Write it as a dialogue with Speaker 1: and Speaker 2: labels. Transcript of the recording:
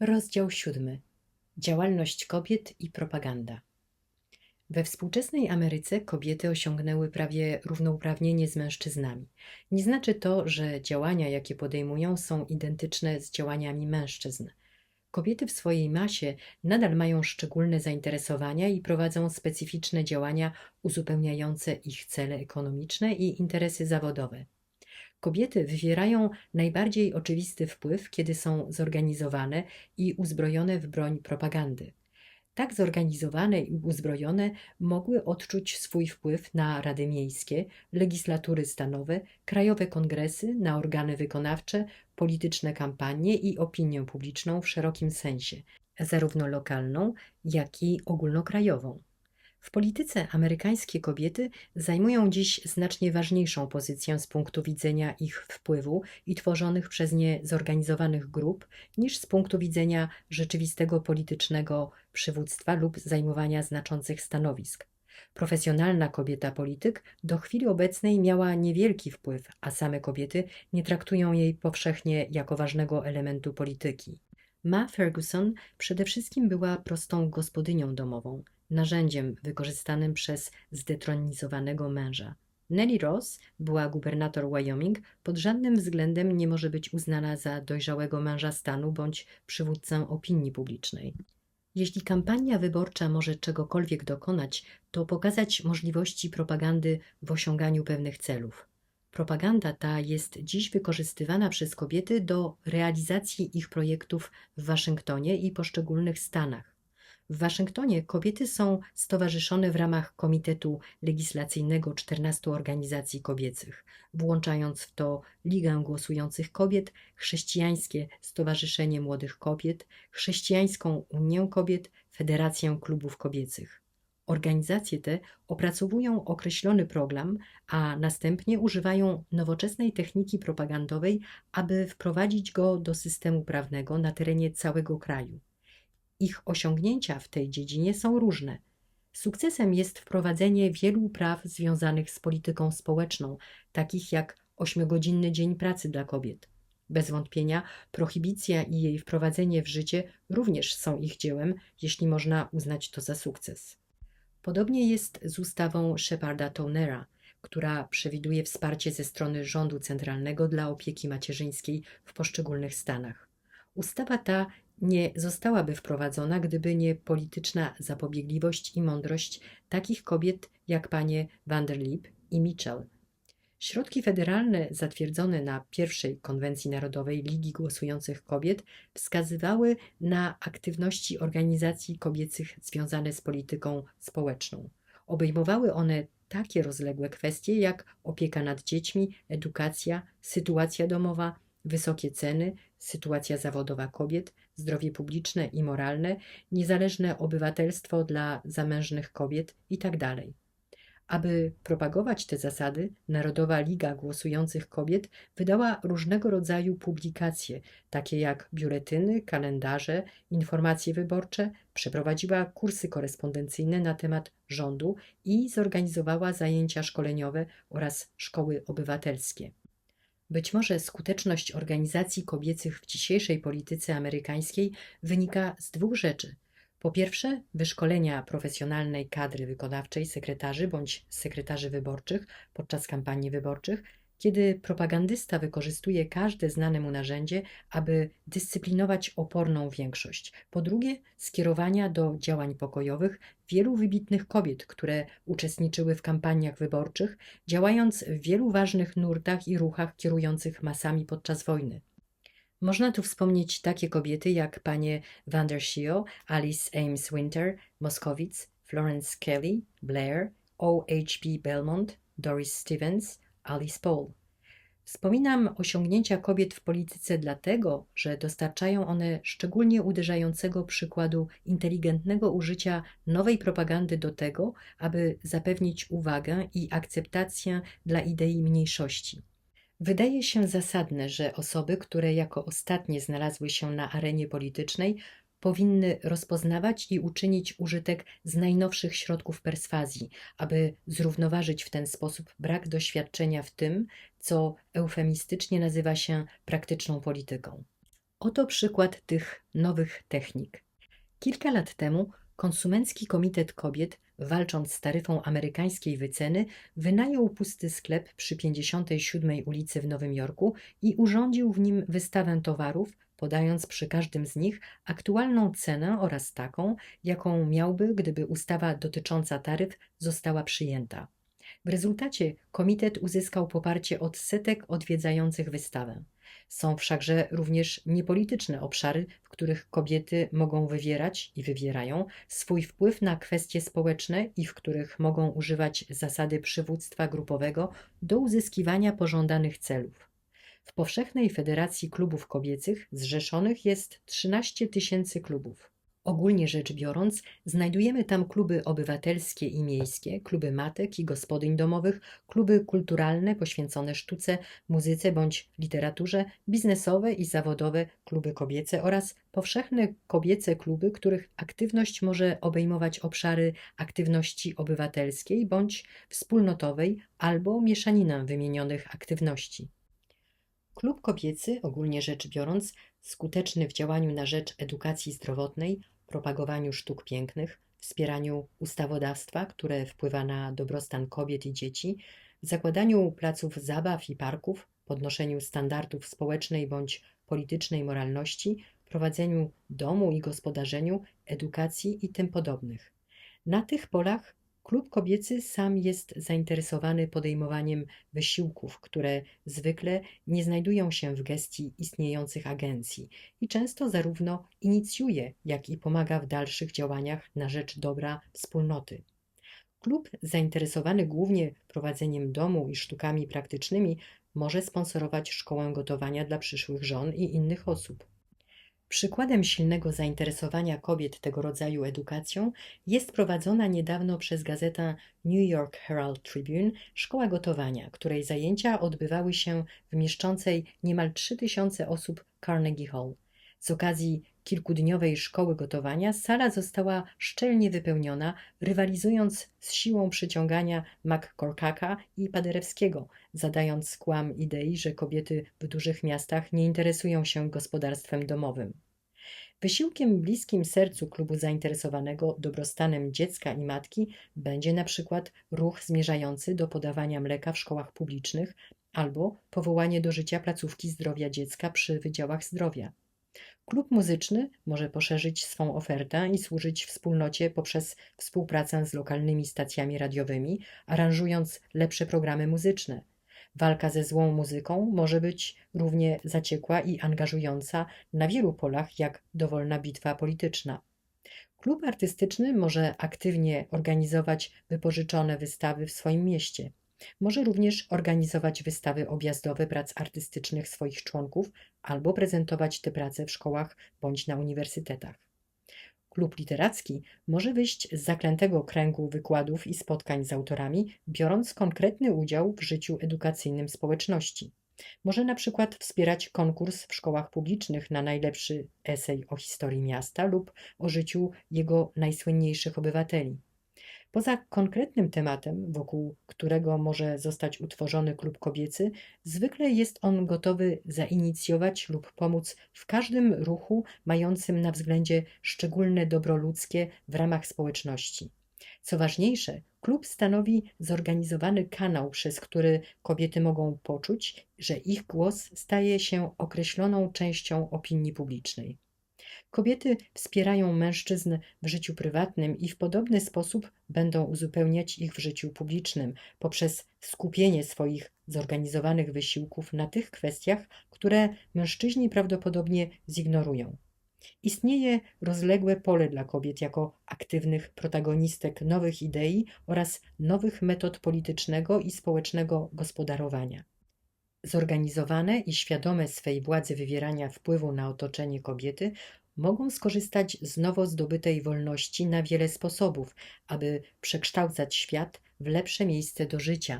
Speaker 1: Rozdział siódmy. Działalność kobiet i propaganda. We współczesnej Ameryce kobiety osiągnęły prawie równouprawnienie z mężczyznami. Nie znaczy to, że działania, jakie podejmują, są identyczne z działaniami mężczyzn. Kobiety w swojej masie nadal mają szczególne zainteresowania i prowadzą specyficzne działania uzupełniające ich cele ekonomiczne i interesy zawodowe. Kobiety wywierają najbardziej oczywisty wpływ, kiedy są zorganizowane i uzbrojone w broń propagandy. Tak zorganizowane i uzbrojone mogły odczuć swój wpływ na rady miejskie, legislatury stanowe, krajowe kongresy, na organy wykonawcze, polityczne kampanie i opinię publiczną w szerokim sensie, zarówno lokalną, jak i ogólnokrajową. W polityce amerykańskie kobiety zajmują dziś znacznie ważniejszą pozycję z punktu widzenia ich wpływu i tworzonych przez nie zorganizowanych grup niż z punktu widzenia rzeczywistego politycznego przywództwa lub zajmowania znaczących stanowisk. Profesjonalna kobieta polityk do chwili obecnej miała niewielki wpływ, a same kobiety nie traktują jej powszechnie jako ważnego elementu polityki. Ma Ferguson przede wszystkim była prostą gospodynią domową, narzędziem wykorzystanym przez zdetronizowanego męża. Nellie Ross była gubernator Wyoming, pod żadnym względem nie może być uznana za dojrzałego męża stanu bądź przywódcę opinii publicznej. Jeśli kampania wyborcza może czegokolwiek dokonać, to pokazać możliwości propagandy w osiąganiu pewnych celów. Propaganda ta jest dziś wykorzystywana przez kobiety do realizacji ich projektów w Waszyngtonie i poszczególnych stanach. W Waszyngtonie kobiety są stowarzyszone w ramach Komitetu Legislacyjnego 14 organizacji kobiecych, włączając w to Ligę Głosujących Kobiet, Chrześcijańskie Stowarzyszenie Młodych Kobiet, Chrześcijańską Unię Kobiet, Federację Klubów Kobiecych. Organizacje te opracowują określony program, a następnie używają nowoczesnej techniki propagandowej, aby wprowadzić go do systemu prawnego na terenie całego kraju. Ich osiągnięcia w tej dziedzinie są różne. Sukcesem jest wprowadzenie wielu praw związanych z polityką społeczną, takich jak ośmiogodzinny dzień pracy dla kobiet. Bez wątpienia prohibicja i jej wprowadzenie w życie również są ich dziełem, jeśli można uznać to za sukces. Podobnie jest z ustawą Sheparda Tonera, która przewiduje wsparcie ze strony rządu centralnego dla opieki macierzyńskiej w poszczególnych stanach. Ustawa ta nie zostałaby wprowadzona, gdyby nie polityczna zapobiegliwość i mądrość takich kobiet jak panie Vanderlip i Mitchell. Środki federalne zatwierdzone na pierwszej konwencji narodowej Ligi Głosujących Kobiet wskazywały na aktywności organizacji kobiecych związane z polityką społeczną. Obejmowały one takie rozległe kwestie jak opieka nad dziećmi, edukacja, sytuacja domowa, wysokie ceny, sytuacja zawodowa kobiet, zdrowie publiczne i moralne, niezależne obywatelstwo dla zamężnych kobiet itd. Aby propagować te zasady, Narodowa Liga Głosujących Kobiet wydała różnego rodzaju publikacje, takie jak biuletyny, kalendarze, informacje wyborcze, przeprowadziła kursy korespondencyjne na temat rządu i zorganizowała zajęcia szkoleniowe oraz szkoły obywatelskie. Być może skuteczność organizacji kobiecych w dzisiejszej polityce amerykańskiej wynika z dwóch rzeczy. Po pierwsze, wyszkolenia profesjonalnej kadry wykonawczej sekretarzy bądź sekretarzy wyborczych podczas kampanii wyborczych, kiedy propagandysta wykorzystuje każde znane mu narzędzie, aby dyscyplinować oporną większość. Po drugie, skierowania do działań pokojowych wielu wybitnych kobiet, które uczestniczyły w kampaniach wyborczych, działając w wielu ważnych nurtach i ruchach kierujących masami podczas wojny. Można tu wspomnieć takie kobiety jak panie Van der Schio, Alice Ames Winter, Moskowitz, Florence Kelly, Blair, O.H.P. Belmont, Doris Stevens, Alice Paul. Wspominam osiągnięcia kobiet w polityce dlatego, że dostarczają one szczególnie uderzającego przykładu inteligentnego użycia nowej propagandy do tego, aby zapewnić uwagę i akceptację dla idei mniejszości. Wydaje się zasadne, że osoby, które jako ostatnie znalazły się na arenie politycznej, powinny rozpoznawać i uczynić użytek z najnowszych środków perswazji, aby zrównoważyć w ten sposób brak doświadczenia w tym, co eufemistycznie nazywa się praktyczną polityką. Oto przykład tych nowych technik. Kilka lat temu Konsumencki Komitet Kobiet, walcząc z taryfą amerykańskiej wyceny, wynajął pusty sklep przy 57 ulicy w Nowym Jorku i urządził w nim wystawę towarów, podając przy każdym z nich aktualną cenę oraz taką, jaką miałby, gdyby ustawa dotycząca taryf została przyjęta. W rezultacie komitet uzyskał poparcie od setek odwiedzających wystawę. Są wszakże również niepolityczne obszary, w których kobiety mogą wywierać i wywierają swój wpływ na kwestie społeczne i w których mogą używać zasady przywództwa grupowego do uzyskiwania pożądanych celów. W Powszechnej Federacji Klubów Kobiecych zrzeszonych jest 13 tysięcy klubów. Ogólnie rzecz biorąc, znajdujemy tam kluby obywatelskie i miejskie, kluby matek i gospodyń domowych, kluby kulturalne poświęcone sztuce, muzyce bądź literaturze, biznesowe i zawodowe kluby kobiece oraz powszechne kobiece kluby, których aktywność może obejmować obszary aktywności obywatelskiej bądź wspólnotowej albo mieszaninę wymienionych aktywności. Klub kobiecy, ogólnie rzecz biorąc, skuteczny w działaniu na rzecz edukacji zdrowotnej, propagowaniu sztuk pięknych, wspieraniu ustawodawstwa, które wpływa na dobrostan kobiet i dzieci, zakładaniu placów zabaw i parków, podnoszeniu standardów społecznej bądź politycznej moralności, prowadzeniu domu i gospodarzeniu, edukacji i tym podobnych. Na tych polach Klub kobiecy sam jest zainteresowany podejmowaniem wysiłków, które zwykle nie znajdują się w gestii istniejących agencji i często zarówno inicjuje, jak i pomaga w dalszych działaniach na rzecz dobra wspólnoty. Klub zainteresowany głównie prowadzeniem domu i sztukami praktycznymi może sponsorować szkołę gotowania dla przyszłych żon i innych osób. Przykładem silnego zainteresowania kobiet tego rodzaju edukacją jest prowadzona niedawno przez gazetę New York Herald Tribune szkoła gotowania, której zajęcia odbywały się w mieszczącej niemal 3000 osób Carnegie Hall. Z okazji kilkudniowej szkoły gotowania sala została szczelnie wypełniona, rywalizując z siłą przyciągania McCorkacka i Paderewskiego, zadając skłam idei, że kobiety w dużych miastach nie interesują się gospodarstwem domowym. Wysiłkiem bliskim sercu klubu zainteresowanego dobrostanem dziecka i matki będzie na przykład ruch zmierzający do podawania mleka w szkołach publicznych albo powołanie do życia placówki zdrowia dziecka przy wydziałach zdrowia. Klub muzyczny może poszerzyć swą ofertę i służyć wspólnocie poprzez współpracę z lokalnymi stacjami radiowymi, aranżując lepsze programy muzyczne. Walka ze złą muzyką może być równie zaciekła i angażująca na wielu polach jak dowolna bitwa polityczna. Klub artystyczny może aktywnie organizować wypożyczone wystawy w swoim mieście. Może również organizować wystawy objazdowe prac artystycznych swoich członków albo prezentować te prace w szkołach bądź na uniwersytetach. Klub literacki może wyjść z zaklętego kręgu wykładów i spotkań z autorami, biorąc konkretny udział w życiu edukacyjnym społeczności. Może na przykład wspierać konkurs w szkołach publicznych na najlepszy esej o historii miasta lub o życiu jego najsłynniejszych obywateli. Poza konkretnym tematem, wokół którego może zostać utworzony klub kobiecy, zwykle jest on gotowy zainicjować lub pomóc w każdym ruchu mającym na względzie szczególne dobro ludzkie w ramach społeczności. Co ważniejsze, klub stanowi zorganizowany kanał, przez który kobiety mogą poczuć, że ich głos staje się określoną częścią opinii publicznej. Kobiety wspierają mężczyzn w życiu prywatnym i w podobny sposób będą uzupełniać ich w życiu publicznym poprzez skupienie swoich zorganizowanych wysiłków na tych kwestiach, które mężczyźni prawdopodobnie zignorują. Istnieje rozległe pole dla kobiet jako aktywnych protagonistek nowych idei oraz nowych metod politycznego i społecznego gospodarowania. Zorganizowane i świadome swej władzy wywierania wpływu na otoczenie kobiety mogą skorzystać z nowo zdobytej wolności na wiele sposobów, aby przekształcać świat w lepsze miejsce do życia,